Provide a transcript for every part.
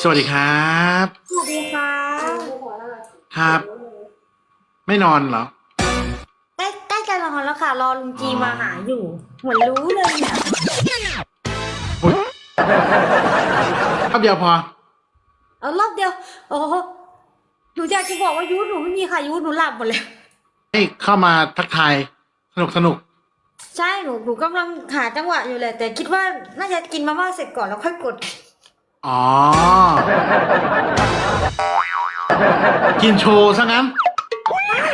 สวัสดีครับ สวัสดีค่ะครับ ไม่นอนเหรอใกล้ใกล้จะนอนแล้วค่ะ รอลุงจีมาหาอยู่ เหมือนรู้เลยเนี่ยอุ๊ยแป๊บเดียวพอ เอารอบเดียว โอ้โหหนูอยากจะบอกว่ายุหนูไม่มีใครยุหนูหลับหมดเลยให้เข้ามาทักทายสนุกสนุกใช่หนูหนูกำลังหาจังหวะอยู่เลยแต่คิดว่าน่าจะกินมาม่าเสร็จก่อนแล้วค่อยกด อ๋อ กินโชว์ซะงั้น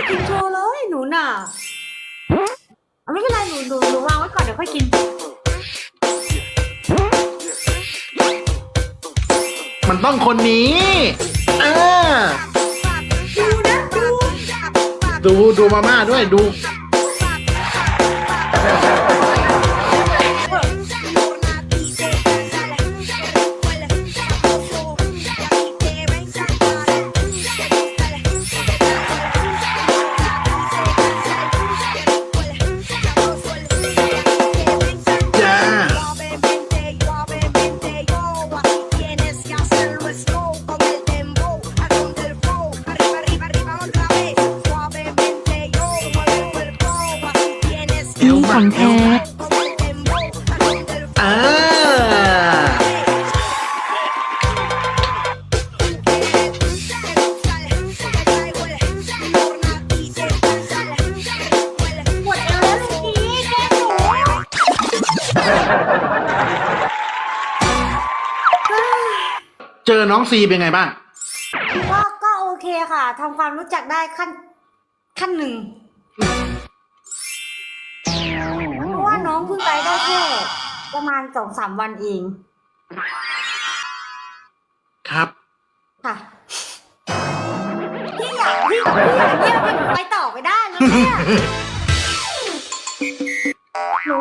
กินโชว์เลยหนูน่ะเอาไม่เป็นไรหนูหนูหนูวางไว้ก่อนเดี๋ยวค่อยกิน มันต้องคนนี้ เออ ดูนะดูดูดูมาม่าด้วยดูจ้ นี่ของแท้อ่าหมดแล้วลุงจีแกหนูเจอน้องซีเป็นไงบ้าง ก็ก็โอเคค่ะทำความรู้จักได้ขั้นขั้นหนึ่ง เพราะว่าน้องเพิ่งไปได้แค่ประมาณสองสามวันเอง ครับ ค่ะพี่อยากพี่พี่อยากเงียบให้หนูไปต่อไปได้แล้วเนี่ยหนู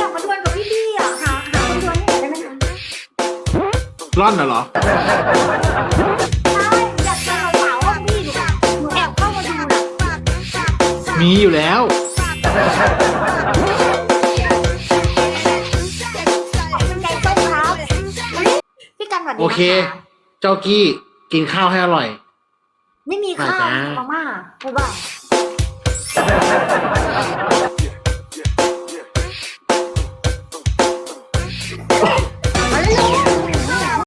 อยากมาดวลกับพี่พี่อะหาหาคนดวลให้หน่อยได้ไหมคะร่อนน่ะเหรอ มีอยู่แล้วเป็นไก่ต้มครับพี่กันสวัสดีโอเค นะคะเจ้ากี้กินข้าวให้อร่อย ไม่มีข้าวมาจ้า มาม่าเพราะว่า